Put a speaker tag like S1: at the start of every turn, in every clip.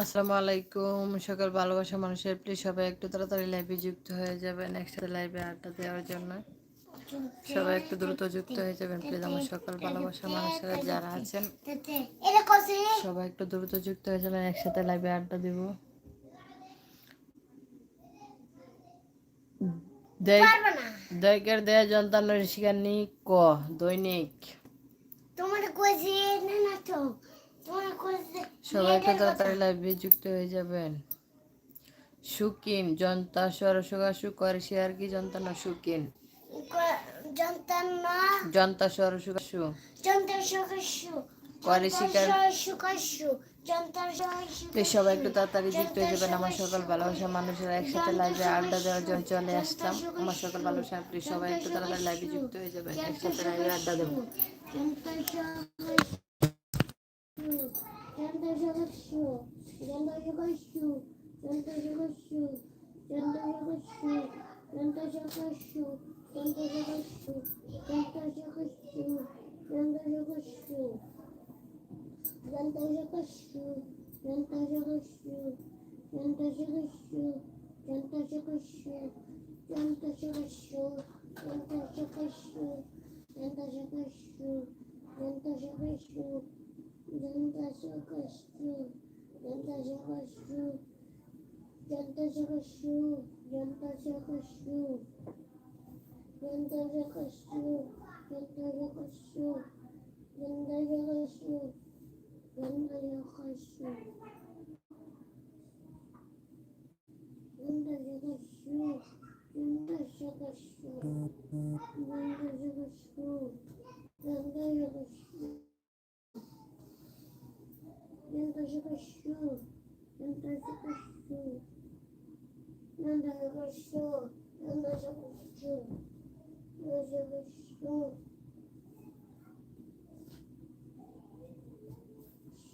S1: আসসালামু আলাইকুম। সকল ভালোবাসা মানুষের প্লিজ সবাই একটু তাড়াতাড়ি লাইভে যুক্ত হয়ে যাবেন, একসাথে লাইভে আড্ডা দেওয়ার জন্য। সবাই একটু দ্রুত যুক্ত হয়ে যাবেন প্লিজ আমার সকল ভালোবাসা মানুষেরা যারা আছেন, সবাই একটু দ্রুত যুক্ত হয়ে যাবেন, একসাথে লাইভে আড্ডা দিব। দৈকের দেয়া যন্ত্রণার শিকার নি ক? দৈনিক।
S2: তোমার কইছি না না তো। তোমার কইছি
S1: সবাই একটু তাড়াতাড়ি লাইভে যুক্ত হয়ে যাবেন। সুকিন জন্তা সরসগা সুকর শেয়ার কি যন্ত্রণা সুকিন?
S2: জন্তার না
S1: জন্তা সরসগা সু
S2: জন্তার সকাশু
S1: করে শিকার
S2: সুকাশু
S1: সবাই একটু তাড়াতাড়ি যুক্ত হয়ে যাবেন আমার সকল ভালোবাসা মানুষেরা একসাথে লাইভে আড্ডা দেওয়ার জন্য চলে আসলাম। আমার সকল ভালোবাসা প্লিজ সবাই একটু তাড়াতাড়ি লাইভে যুক্ত হয়ে যাবেন, একসাথে লাইভে আড্ডা দেবো।
S2: জন্তার Vantagem cachorro, vantagem cachorro, vantagem cachorro, vantagem cachorro, vantagem cachorro, vantagem cachorro, vantagem cachorro, vantagem cachorro, vantagem cachorro, vantagem cachorro, vantagem cachorro, vantagem cachorro, vantagem cachorro, vantagem cachorro, vantagem cachorro. Bunda yakışıyor. Bunda yakışıyor. Bunda yakışıyor. Bunda yakışıyor. Bunda yakışıyor. Bunda yakışıyor. Bunda yakışıyor. Bunda yakışıyor. Bunda yakışıyor. Bunda yakışıyor.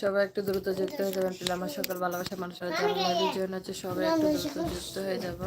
S1: সবাই একটু দ্রুত যুক্ত হয়ে যাবেন play আমার সকল ভালোবাসা মানুষের জন্য বিজয় হচ্ছে সবাই একটু দ্রুত যুক্ত হয়ে যাব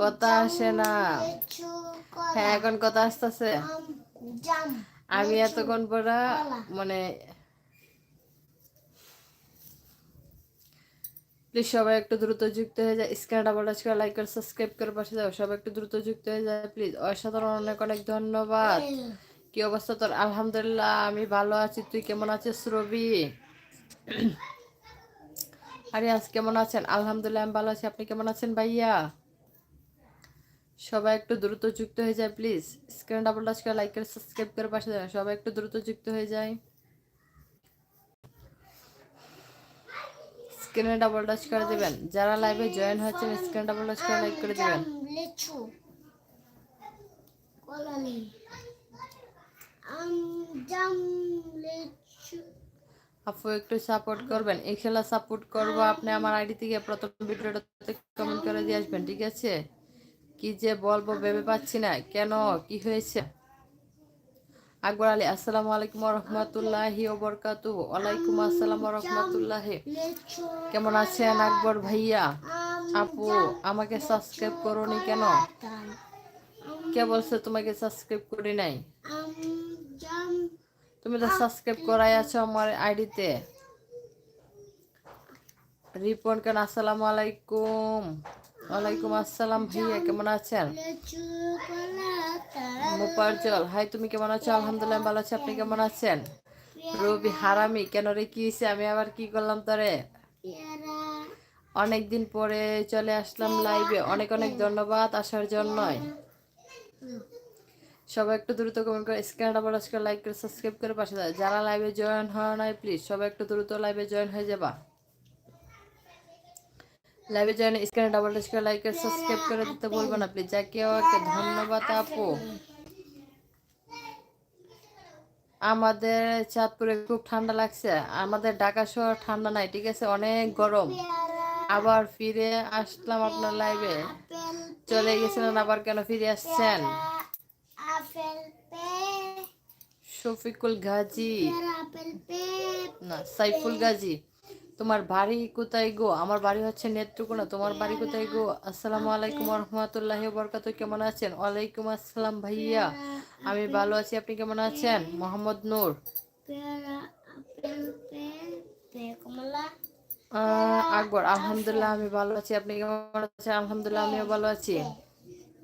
S1: কথা আসে না। হ্যাঁ এখন কথা আসতেছে।
S2: আম
S1: এতক্ষণ পরে মানে প্লিজ সবাই একটু দ্রুত যুক্ত হয়ে যায়। স্ক্যান ডাবল টাচ করে লাইক করে সাবস্ক্রাইব করে পাশে যাও। সবাই একটু দ্রুত যুক্ত হয়ে যায় প্লিজ অসাধারণ অনেক অনেক ধন্যবাদ। কি অবস্থা তোর? আলহামদুলিল্লাহ আমি ভালো আছি। তুই কেমন আছিস রবি? আরে আজ কেমন আছেন? আলহামদুলিল্লাহ, আমি ভালো আছি। আপনি কেমন আছেন ভাইয়া? সবাই একটু দ্রুত যুক্ত হয়ে যায় প্লিজ স্ক্রিন ডাবল টাচ করে লাইক করে সাবস্ক্রাইব করে পাশে যাবেন সবাই একটু দ্রুত যুক্ত হয়ে যায়। স্ক্রিনে ডাবল টাচ করে দেবেন। যারা লাইভে জয়েন হয়েছেন স্ক্রিন ডাবল টাচ করে লাইক করে দিবেন।
S2: জাম লিচু কলা নেই আম জাম লিচু
S1: আপু একটু সাপোর্ট করবেন। এই খেলা সাপোর্ট করব। আপনি আমার আইডি থেকে প্রথম ভিডিওটাতে কমেন্ট করে দিয়ে আসবেন, ঠিক আছে? কি যে বলব ভেবে পাচ্ছি না। কেন? কি হয়েছে? আকবর আলী, আসসালামু আলাইকুম রহমতুল্লাহি ওবরকাতু ওয়ালাইকুম আসসালাম রহমতুল্লাহি কেমন আছেন আকবর ভাইয়া? আপু, আমাকে সাবস্ক্রাইব করোনি কেন? কে বলছে তোমাকে সাবস্ক্রাইব করি নাই? তুমি তো সাবস্ক্রাইব করাই আছো আমার আইডিতে। রিপন কেন আসসালামু আলাইকুম। ওয়ালাইকুম আসসালাম ভাইয়া কেমন আছেন? মোপারজল হাই তুমি কেমন আছো? আলহামদুলিল্লাহ ভালো আছি। আপনি কেমন আছেন? রবি হারামি কেন রে কি আমি আবার কি করলাম তোরে?
S2: পেয়ারা।
S1: অনেক দিন পরে চলে আসলাম লাইভে অনেক অনেক ধন্যবাদ আসার জন্যই। সবাই একটু দ্রুত কমেন্ট করে স্ক্যান ডাবল করে লাইক করে সাবস্ক্রাইব করে পাশে দাও যারা লাইভে জয়েন হয় নাই প্লিজ সবাই একটু দ্রুত লাইভে জয়েন হয়ে যাবা। লাইভে জয়েন স্ক্যান ডাবল টাচ করে লাইক করে সাবস্ক্রাইব করে দিতে বলব না প্লিজ যাকে ওকে ধন্যবাদ আপু। আমাদের চাঁদপুরে খুব ঠান্ডা লাগছে। আমাদের ঢাকা শহর ঠান্ডা নাই, ঠিক আছে? অনেক গরম। আবার ফিরে আসলাম আপনার লাইভে চলে গেছিলেন, আবার কেন ফিরে আসছেন?
S2: আপেল পে
S1: শফিকুল গাজী।
S2: আপেল পে
S1: না সাইফুল গাজী তোমার বাড়ি কোথায় গো? আমার বাড়ি হচ্ছে নেত্রকোনা তোমার বাড়ি কোথায় গো? আসসালামু আলাইকুম রহমতুল্লাহি বরকাত কেমন আছেন? ওয়ালাইকুম আসসালাম ভাইয়া। আমি ভালো আছি আপনি কেমন আছেন? মোহাম্মদ নূর। আকবর আলহামদুলিল্লাহ আমি ভালো আছি আপনি কেমন আছেন? আলহামদুলিল্লাহ আমিও ভালো আছি।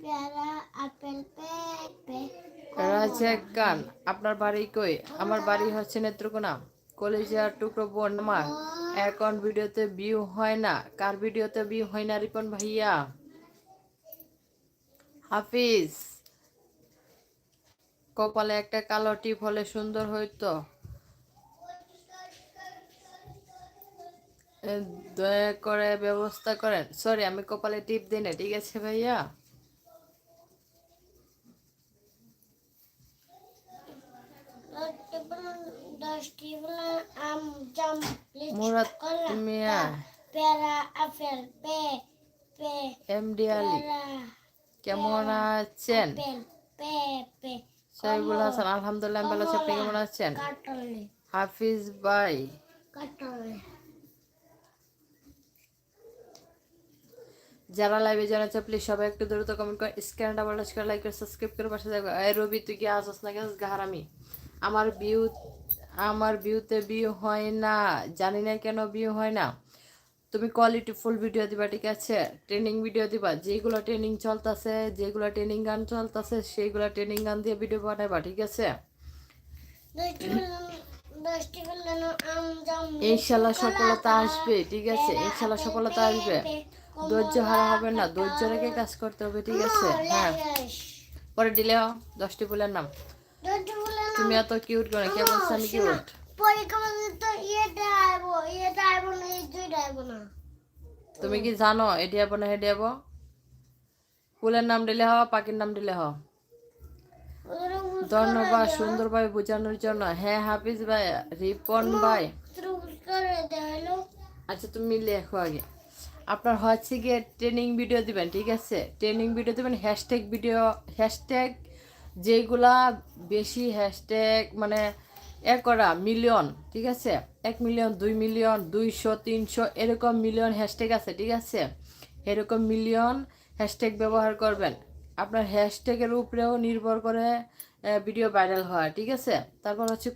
S2: পেয়ারা আপেল পে
S1: রাজাক খান আপনার বাড়ি কই? আমার বাড়ি হচ্ছে নেত্রকোনা, কলেজিয়ার টুকরো বোন আমার। এখন ভিডিওতে ভিউ হয় না। কার ভিডিওতে ভিউ হয় না, রিপন ভাইয়া? হাফিজ, কপালে একটা কালো টিপ হলে সুন্দর হইতো। দয়া করে ব্যবস্থা করেন। সরি আমি কপালে টিপ দিই না, ঠিক আছে ভাইয়া? কেমন আছেন? শহীবুল হাসান, আলহামদুলিল্লাহ আপনি কেমন আছেন? হাফিজ ভাই। যারা লাইভে জানাচ্ছে প্লিজ সবাই একটু দ্রুত কমেন্ট করে। স্ক্যান ডাবল টাচ করে লাইক করে সাবস্ক্রাইব করে পাশে থাকবে এই রবি, তুই কি আসস না গেছিস গাহারামি। আমার ভিউ আমার ভিউতে ভিউ হয় না, জানি না কেন ভিউ হয় না। তুমি কোয়ালিটি ফুল ভিডিও দিবা, ঠিক আছে? ট্রেনিং ভিডিও দিবা, যেগুলো ট্রেনিং চলতেছে, যেগুলো ট্রেনিং গান চলতেছে, সেইগুলো ট্রেনিং গান দিয়ে ভিডিও বানাবা ঠিক আছে? ইনশাল্লাহ সফলতা আসবে, ঠিক আছে? ইনশাল্লাহ সফলতা আসবে। ধৈর্য হারা হবে না, ধৈর্য রেখে কাজ করতে হবে, ঠিক আছে? হ্যাঁ। পরে দিলেও দশটি ফুলের নাম। তুমি এত কিউট করে কে বলছে আমি কিউট
S2: ইয়েটা আইব না
S1: তুমি কি জানো এটি হব না হেডি হব ফুলের নাম দিলে হ পাখির নাম দিলে হ। ধন্যবাদ সুন্দরভাবে বোঝানোর জন্য। হ্যাঁ হাফিজ ভাই রিপন ভাই। আচ্ছা তুমি লেখো আগে। আপনার হচ্ছে গিয়ে ট্রেনিং ভিডিও দিবেন ঠিক আছে? ট্রেনিং ভিডিও দিবেন হ্যাশট্যাগ ভিডিও হ্যাশট্যাগ যেগুলা বেশি হ্যাশট্যাগ মানে একরা মিলিয়ন ঠিক আছে? এক মিলিয়ন দুই মিলিয়ন দুইশো, তিনশো, এরকম মিলিয়ন হ্যাশট্যাগ আছে, ঠিক আছে? এরকম মিলিয়ন হ্যাশট্যাগ ব্যবহার করবেন। আপনার হ্যাশট্যাগের উপরেও নির্ভর করে ভিডিও ভাইরাল হয়, ঠিক আছে? তারপর হচ্ছে